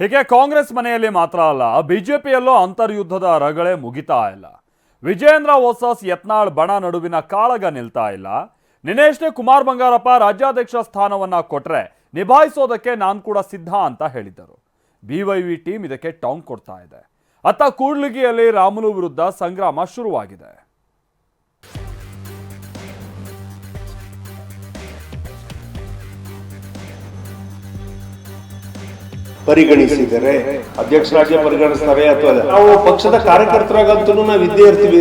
ಹೀಗೆ ಕಾಂಗ್ರೆಸ್ ಮನೆಯಲ್ಲಿ ಮಾತ್ರ ಅಲ್ಲ, ಬಿಜೆಪಿಯಲ್ಲೂ ಅಂತರ್ಯುದ್ಧದ ರಗಳೆ ಮುಗಿತಾ ಇಲ್ಲ. ವಿಜೇಂದ್ರ ವರ್ಸಸ್ ಯತ್ನಾಳ್ ಬಣ ನಡುವಿನ ಕಾಳಗ ನಿಲ್ತಾ ಇಲ್ಲ. ನಿನ್ನೆಷ್ಟೇ ಕುಮಾರ್ ಬಂಗಾರಪ್ಪ ರಾಜ್ಯಾಧ್ಯಕ್ಷ ಸ್ಥಾನವನ್ನ ಕೊಟ್ರೆ ನಿಭಾಯಿಸೋದಕ್ಕೆ ನಾನು ಕೂಡ ಸಿದ್ಧ ಅಂತ ಹೇಳಿದ್ದರು. ಬಿವೈವಿ ಟೀಮ್ ಇದಕ್ಕೆ ಟಾಂಗ್ ಕೊಡ್ತಾ ಇದೆ. ಅತ್ತ ಕೂಡ್ಲಿಗಿಯಲ್ಲಿ ರಾಮುಲು ವಿರುದ್ಧ ಸಂಗ್ರಾಮ ಶುರುವಾಗಿದೆ. ಪರಿಗಣಿಸಿದರೆ ಅಧ್ಯಕ್ಷರಾಗಿ ಪರಿಗಣಿಸ್ತವೆ ಅಥವಾ ನಾವು ಪಕ್ಷದ ಕಾರ್ಯಕರ್ತರಾಗಂತೂ ನಾವು ಇದ್ದೇ ಇರ್ತೀವಿ.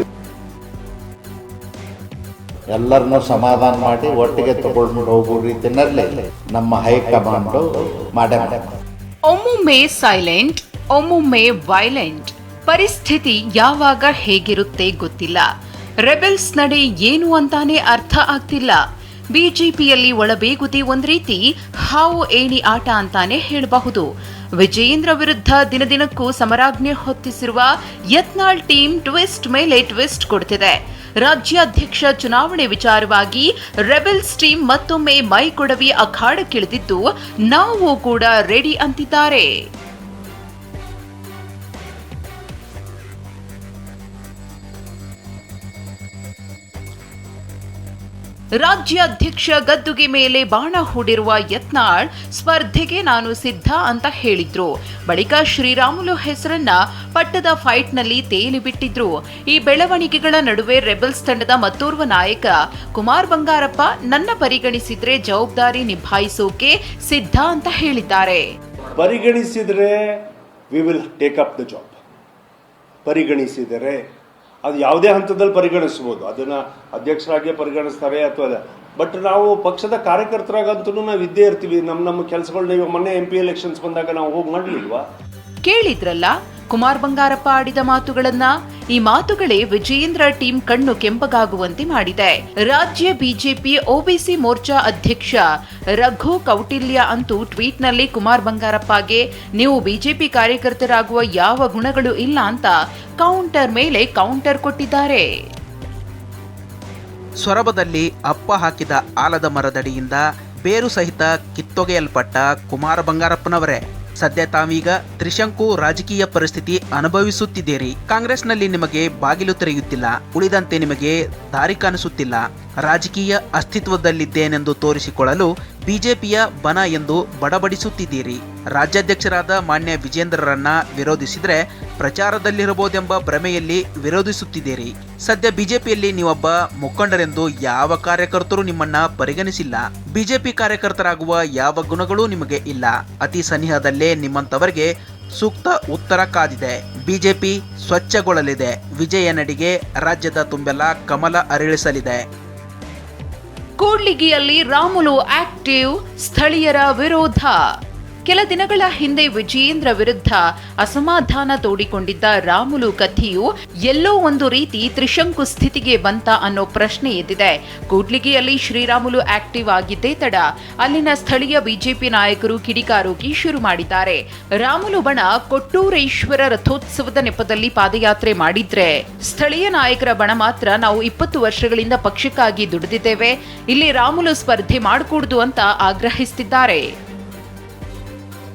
ಎಲ್ಲರನ್ನೂ ಸಮಾಧಾನ ಮಾಡಿ ಒಟ್ಟಿಗೆ ತಗೊಂಡು ಹೋಗುವ ರೀತಿಯಲ್ಲಿ ನಮ್ಮ ಹೈಕಮಾಂಡ್ ಮಾಡೇ. ಒಮ್ಮೊಮ್ಮೆ ಸೈಲೆಂಟ್ ಒಮ್ಮೊಮ್ಮೆ ವೈಲೆಂಟ್. ಪರಿಸ್ಥಿತಿ ಯಾವಾಗ ಹೇಗಿರುತ್ತೆ ಗೊತ್ತಿಲ್ಲ. ರೆಬೆಲ್ಸ್ ನಡೆ ಏನು ಅಂತಾನೆ ಅರ್ಥ ಆಗ್ತಿಲ್ಲ. ಬಿಜೆಪಿಯಲ್ಲಿ ಒಳಬೇಗುದಿ ಒಂದು ರೀತಿ, ಹಾವು ಏಣಿ ಆಟ ಅಂತಾನೆ ಹೇಳಬಹುದು. ವಿಜಯೇಂದ್ರ ವಿರುದ್ಧ ದಿನದಿನಕ್ಕೂ ಸಮರಾಜ್ಞೆ ಹೊತ್ತಿಸಿರುವ ಯತ್ನಾಳ್ ಟೀಮ್ ಟ್ವಿಸ್ಟ್ ಮೇಲೆ ಟ್ವಿಸ್ಟ್ ಕೊಡ್ತಿದೆ. ರಾಜ್ಯಾಧ್ಯಕ್ಷ ಚುನಾವಣೆ ವಿಚಾರವಾಗಿ ರೆಬೆಲ್ಸ್ ಟೀಮ್ ಮತ್ತೊಮ್ಮೆ ಮೈಕೊಡವಿ ಅಖಾಡಕ್ಕಿಳಿದಿದ್ದು, ನಾವು ಕೂಡ ರೆಡಿ ಅಂತಿದ್ದಾರೆ. ರಾಜ್ಯಾಧ್ಯಕ್ಷ ಗದ್ದುಗೆ ಮೇಲೆ ಬಾಣ ಹೂಡಿರುವ ಯತ್ನಾಳ್ ಸ್ಪರ್ಧೆಗೆ ನಾನು ಸಿದ್ಧ ಅಂತ ಹೇಳಿದ್ರು. ಬಳಿಕ ಶ್ರೀರಾಮುಲು ಹೆಸರನ್ನ ಪಟ್ಟದ ಫೈಟ್ನಲ್ಲಿ ತೇಲಿಬಿಟ್ಟಿದ್ರು ಈ ಬೆಳವಣಿಗೆಗಳ ನಡುವೆ ರೆಬಲ್ಸ್ ತಂಡದ ಮತ್ತೋರ್ವ ನಾಯಕ ಕುಮಾರ್ ಬಂಗಾರಪ್ಪ ನನ್ನ ಪರಿಗಣಿಸಿದ್ರೆ ಜವಾಬ್ದಾರಿ ನಿಭಾಯಿಸೋಕೆ ಸಿದ್ಧ ಅಂತ ಹೇಳಿದ್ದಾರೆ. ಪರಿಗಣಿಸಿದರೆ we will take up the job ಪರಿಗಣಿಸಿದರೆ ಅದು ಯಾವುದೇ ಹಂತದಲ್ಲಿ ಪರಿಗಣಿಸ್ಬೋದು ಅದನ್ನು ಅಧ್ಯಕ್ಷರಾಗಿ ಪರಿಗಣಿಸ್ತಾರೆ ಅಥವಾ ಬಟ್ ನಾವು ಪಕ್ಷದ ಕಾರ್ಯಕರ್ತರಾಗಂತೂ ನಾವು ಇದ್ದೇ ಇರ್ತೀವಿ. ನಮ್ಮ ನಮ್ಮ ಕೆಲಸಗಳನ್ನ ಇವಾಗ ಮೊನ್ನೆ ಎಂ ಪಿ ಎಲೆಕ್ಷನ್ಸ್ ಬಂದಾಗ ನಾವು ಹೋಗಿ ಮಾಡಲಿಲ್ವಾ? ಕೇಳಿದ್ರಲ್ಲ ಕುಮಾರ್ ಬಂಗಾರಪ್ಪ ಆಡಿದ ಮಾತುಗಳನ್ನ ಈ ಮಾತುಗಳೇ ವಿಜಯೇಂದ್ರ ಟೀಮ್ ಕಣ್ಣು ಕೆಂಪಗಾಗುವಂತೆ ಮಾಡಿದೆ. ರಾಜ್ಯ ಬಿಜೆಪಿ ಒಬಿಸಿ ಮೋರ್ಚಾ ಅಧ್ಯಕ್ಷ ರಘು ಕೌಟಿಲ್ಯ ಅಂತೂ ಟ್ವೀಟ್ನಲ್ಲಿ ಕುಮಾರ್ ಬಂಗಾರಪ್ಪಗೆ, ನೀವು ಬಿಜೆಪಿ ಕಾರ್ಯಕರ್ತರಾಗುವ ಯಾವ ಗುಣಗಳು ಇಲ್ಲ ಅಂತ ಕೌಂಟರ್ ಮೇಲೆ ಕೌಂಟರ್ ಕೊಟ್ಟಿದ್ದಾರೆ. ಸೊರಬದಲ್ಲಿ ಅಪ್ಪ ಹಾಕಿದ ಆಲದ ಮರದಡಿಯಿಂದ ಬೇರು ಸಹಿತ ಕಿತ್ತೊಗೆಯಲ್ಪಟ್ಟ ಕುಮಾರ ಬಂಗಾರಪ್ಪನವರೇ. ಸದ್ಯ ತಾವೀಗ ತ್ರಿಶಂಕು ರಾಜಕೀಯ ಪರಿಸ್ಥಿತಿ ಅನುಭವಿಸುತ್ತಿದ್ದೀರಿ. ಕಾಂಗ್ರೆಸ್ನಲ್ಲಿ ನಿಮಗೆ ಬಾಗಿಲು ತೆರೆಯುತ್ತಿಲ್ಲ. ಉಳಿದಂತೆ ನಿಮಗೆ ದಾರಿ ಕಾಣಿಸುತ್ತಿಲ್ಲ ರಾಜಕೀಯ ಅಸ್ತಿತ್ವದಲ್ಲಿದ್ದೇನೆಂದು ತೋರಿಸಿಕೊಳ್ಳಲು ಬಿಜೆಪಿಯ ಬನ ಎಂದು ಬಡಬಡಿಸುತ್ತಿದ್ದೀರಿ. ರಾಜ್ಯಾಧ್ಯಕ್ಷರಾದ ಮಾನ್ಯ ವಿಜೇಂದ್ರರನ್ನ ವಿರೋಧಿಸಿದ್ರೆ ಪ್ರಚಾರದಲ್ಲಿರಬಹುದೆಂಬ ಭ್ರಮೆಯಲ್ಲಿ ವಿರೋಧಿಸುತ್ತಿದ್ದೀರಿ. ಸದ್ಯ ಬಿಜೆಪಿಯಲ್ಲಿ ನೀವೊಬ್ಬ ಮುಖಂಡರೆಂದು ಯಾವ ಕಾರ್ಯಕರ್ತರು ನಿಮ್ಮನ್ನ ಪರಿಗಣಿಸಿಲ್ಲ. ಬಿಜೆಪಿ ಕಾರ್ಯಕರ್ತರಾಗುವ ಯಾವ ಗುಣಗಳೂ ನಿಮಗೆ ಇಲ್ಲ. ಅತಿ ಸನಿಹದಲ್ಲೇ ನಿಮ್ಮಂತವರಿಗೆ ಸೂಕ್ತ ಉತ್ತರ ಕಾದಿದೆ. ಬಿಜೆಪಿ ಸ್ವಚ್ಛಗೊಳ್ಳಲಿದೆ. ವಿಜಯ ನಡಿಗೆ ರಾಜ್ಯದ ತುಂಬೆಲ್ಲ ಕಮಲ ಅರಳಿಸಲಿದೆ. ಕೂಡ್ಲಿಗಿಯಲ್ಲಿ ರಾಮುಲು ಆಕ್ಟಿವ್ ಸ್ಥಳೀಯರ ವಿರೋಧ. ಕೆಲ ದಿನಗಳ ಹಿಂದೆ ವಿಜಯೇಂದ್ರ ವಿರುದ್ಧ ಅಸಮಾಧಾನ ತೋಡಿಕೊಂಡಿದ್ದ ರಾಮುಲು ಕಥೆಯು ಎಲ್ಲೋ ಒಂದು ರೀತಿ ತ್ರಿಶಂಕು ಸ್ಥಿತಿಗೆ ಬಂತ ಅನ್ನೋ ಪ್ರಶ್ನೆ ಎದ್ದಿದೆ. ಕೂಡ್ಲಿಗೆಯಲ್ಲಿ ಶ್ರೀರಾಮುಲು ಆಕ್ಟಿವ್ ಆಗಿದ್ದೇ ತಡ. ಅಲ್ಲಿನ ಸ್ಥಳೀಯ ಬಿಜೆಪಿ ನಾಯಕರು ಕಿಡಿಕಾರೋಗಿ ಶುರು ಮಾಡಿದ್ದಾರೆ. ರಾಮುಲು ಬಣ ಕೊಟ್ಟೂರೇಶ್ವರ ರಥೋತ್ಸವದ ನೆಪದಲ್ಲಿ ಪಾದಯಾತ್ರೆ ಮಾಡಿದ್ರೆ ಸ್ಥಳೀಯ ನಾಯಕರ ಬಣ ಮಾತ್ರ ನಾವು ಇಪ್ಪತ್ತು ವರ್ಷಗಳಿಂದ ಪಕ್ಷಕ್ಕಾಗಿ ದುಡಿದಿದ್ದೇವೆ. ಇಲ್ಲಿ ರಾಮುಲು ಸ್ಪರ್ಧೆ ಮಾಡಕೂಡದು ಅಂತ ಆಗ್ರಹಿಸುತ್ತಿದ್ದಾರೆ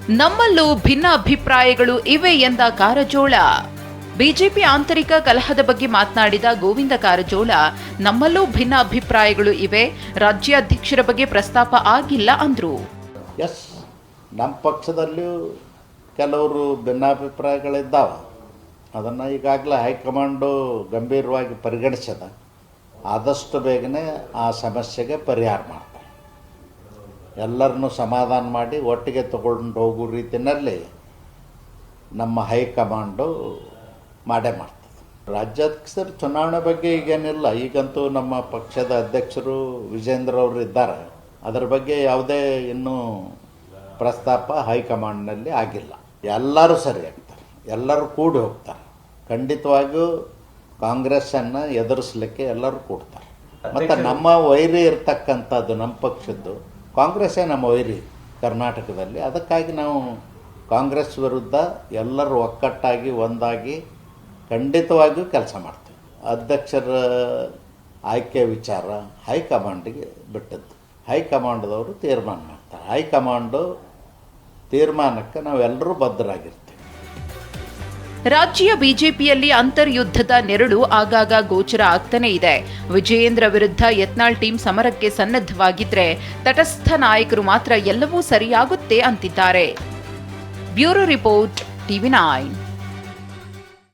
ನಮ್ಮಲ್ಲೂ ಭಿನ್ನ ಅಭಿಪ್ರಾಯಗಳು ಇವೆ ಎಂದ ಕಾರಜೋಳ. ಬಿಜೆಪಿ ಆಂತರಿಕ ಕಲಹದ ಬಗ್ಗೆ ಮಾತನಾಡಿದ ಗೋವಿಂದ ಕಾರಜೋಳ, ನಮ್ಮಲ್ಲೂ ಭಿನ್ನ ಅಭಿಪ್ರಾಯಗಳು ಇವೆ, ರಾಜ್ಯಾಧ್ಯಕ್ಷರ ಬಗ್ಗೆ ಪ್ರಸ್ತಾಪ ಆಗಿಲ್ಲ ಅಂದ್ರು. ಎಸ್, ನಮ್ಮ ಪಕ್ಷದಲ್ಲೂ ಕೆಲವರು ಭಿನ್ನಾಭಿಪ್ರಾಯಗಳಿದ್ದಾವೆ. ಅದನ್ನು ಈಗಾಗಲೇ ಹೈಕಮಾಂಡು ಗಂಭೀರವಾಗಿ ಪರಿಗಣಿಸದ. ಆದಷ್ಟು ಬೇಗನೆ ಆ ಸಮಸ್ಯೆಗೆ ಪರಿಹಾರ ಮಾಡ್ತಾರೆ. ಎಲ್ಲರನ್ನೂ ಸಮಾಧಾನ ಮಾಡಿ ಒಟ್ಟಿಗೆ ತಗೊಂಡು ಹೋಗೋ ರೀತಿಯಲ್ಲಿ ನಮ್ಮ ಹೈಕಮಾಂಡು ಮಾಡೇ ಮಾಡ್ತದೆ. ರಾಜ್ಯಾಧ್ಯಕ್ಷರ ಚುನಾವಣೆ ಬಗ್ಗೆ ಈಗೇನಿಲ್ಲ. ಈಗಂತೂ ನಮ್ಮ ಪಕ್ಷದ ಅಧ್ಯಕ್ಷರು ವಿಜೇಂದ್ರ ಅವರು ಇದ್ದಾರೆ. ಅದರ ಬಗ್ಗೆ ಯಾವುದೇ ಇನ್ನೂ ಪ್ರಸ್ತಾಪ ಹೈಕಮಾಂಡ್ನಲ್ಲಿ ಆಗಿಲ್ಲ. ಎಲ್ಲರೂ ಸರಿ ಆಗ್ತಾರೆ. ಎಲ್ಲರೂ ಕೂಡಿ ಹೋಗ್ತಾರೆ. ಖಂಡಿತವಾಗಿಯೂ ಕಾಂಗ್ರೆಸ್ಸನ್ನು ಎದುರಿಸ್ಲಿಕ್ಕೆ ಎಲ್ಲರೂ ಕೂಡ್ತಾರೆ. ಮತ್ತು ನಮ್ಮ ವೈರಿ ಇರ್ತಕ್ಕಂಥದ್ದು ನಮ್ಮ ಪಕ್ಷದ್ದು. ಕಾಂಗ್ರೆಸ್ಸೇ ನಮ್ಮ ವೈರಿ ಕರ್ನಾಟಕದಲ್ಲಿ. ಅದಕ್ಕಾಗಿ ನಾವು ಕಾಂಗ್ರೆಸ್ ವಿರುದ್ಧ ಎಲ್ಲರೂ ಒಕ್ಕಟ್ಟಾಗಿ, ಒಂದಾಗಿ ಖಂಡಿತವಾಗಿಯೂ ಕೆಲಸ ಮಾಡ್ತೀವಿ. ಅಧ್ಯಕ್ಷರ ಆಯ್ಕೆ ವಿಚಾರ ಹೈಕಮಾಂಡಿಗೆ ಬಿಟ್ಟದ್ದು. ಹೈಕಮಾಂಡ್ದವರು ತೀರ್ಮಾನ ಮಾಡ್ತಾರೆ. ಹೈಕಮಾಂಡು ತೀರ್ಮಾನಕ್ಕೆ ನಾವೆಲ್ಲರೂ ಬದ್ಧರಾಗಿರ್ತೀವಿ. ರಾಜ್ಯ ಬಿಜೆಪಿಯಲ್ಲಿ ಅಂತರ್ಯುದ್ಧದ ನೆರಳು ಆಗಾಗ ಗೋಚರ ಆಗ್ತಾನೇ ಇದೆ. ವಿಜಯೇಂದ್ರ ವಿರುದ್ಧ ಯತ್ನಾಳ್ ಟೀಮ್ ಸಮರಕ್ಕೆ ಸನ್ನದ್ಧವಾಗಿದ್ರೆ ತಟಸ್ಥ ನಾಯಕರು ಮಾತ್ರ ಎಲ್ಲವೂ ಸರಿಯಾಗುತ್ತೆ ಅಂತಿದ್ದಾರೆ. Bureau report TV nine.